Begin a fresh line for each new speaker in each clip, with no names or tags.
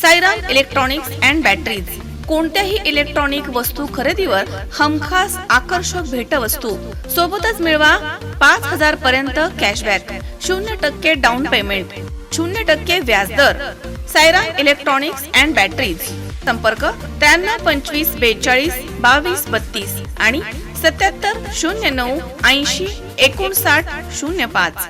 Sairam electronics and batteries. कोणत्याही electronic वस्तू खरेदीवर हमखास आकर्षक भेटवस्तू. सोबतच मिळवा पाच हजार पर्यंत कॅशबॅक. शून्य टक्के डाऊन पेमेंट शून्य टक्के व्याजदर सायराम इलेक्ट्रॉनिक्स अँड बॅटरीज. संपर्क त्र्याण्णव पंचवीस बेचाळीस बावीस बत्तीस आणि सत्याहत्तर शून्य नऊ ऐंशी एकोणसाठ शून्य पाच.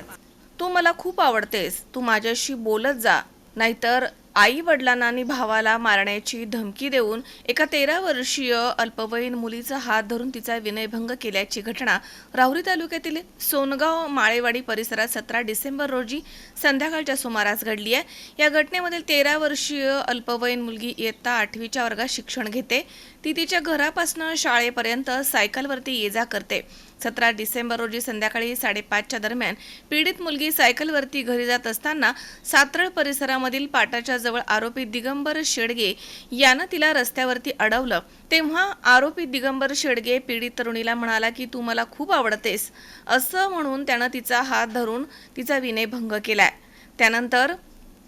तू मला खूप आवडतेस. तू माझ्याशी बोलत जा. नाहीतर आई वडिलांना आणि भावाला मारण्याची धमकी देऊन एका तेरा वर्षीय अल्पवयीन मुलीचा हात धरून तिचा विनयभंग केल्याची घटना राहुरी तालुक्यातील सोनगाव माळेवाडी परिसरात सतरा डिसेंबर रोजी संध्याकाळच्या सुमारास घडली आहे. या घटनेमधील तेरा वर्षीय अल्पवयीन मुलगी इयत्ता आठवीच्या वर्गात शिक्षण घेते. ती तिच्या घरापासून शाळेपर्यंत सायकलवरती ये जा करते. सतरा डिसेंबर रोजी संध्याकाळी साडेपाचच्या दरम्यान पीडित मुलगी सायकलवरती घरी जात असताना सातरळ परिसरामधील पाटाच्या जवळ आरोपी दिगंबर शेडगे यानं तिला रस्त्यावरती अडवलं. तेव्हा आरोपी दिगंबर शेडगे पीडित तरुणीला म्हणाला की तू मला खूप आवडतेस. असं म्हणून त्यानं तिचा हात धरून तिचा विनयभंग केलाय. त्यानंतर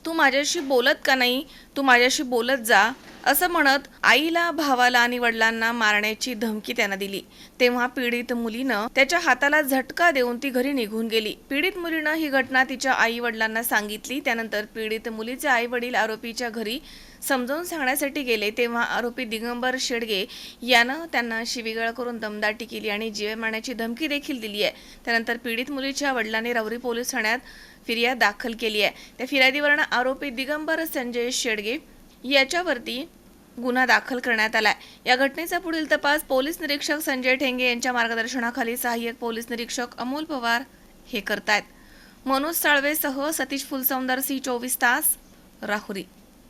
तू माझ्याशी बोलत का नाही? तू माझ्याशी बोलत जा. असं म्हणत आईला भावाला आणि वडिलांना मारण्याची धमकी त्यानं दिली. तेव्हा पीडित मुलीनं त्याच्या हाताला झटका देऊन ती घरी निघून गेली. पीडित मुलीनं ही घटना तिच्या आई वडिलांना सांगितली. त्यानंतर पीडित मुलीचे आई वडील आरोपीच्या घरी समजावून सांगण्यासाठी गेले. तेव्हा आरोपी दिगंबर शेडगे यानं त्यांना शिवीगाळ करून दमदाटी केली आणि जीवे मारण्याची धमकी देखील दिली आहे. त्यानंतर पीडित मुलीच्या वडिलांनी रावरी पोलीस ठाण्यात फिर्याद दाखल केली आहे. त्या फिर्यादीवरनं आरोपी दिगंबर संजय शेडगे याच्यावरती गुन्हा दाखल करण्यात आलाय. या घटनेचा पुढील तपास पोलीस निरीक्षक संजय ठेंगे यांच्या मार्गदर्शनाखाली सहाय्यक पोलीस निरीक्षक अमोल पवार हे करतायत. मनोज साळवेसह सतीश फुलसौंदर सी चोवीस तास राहुरी.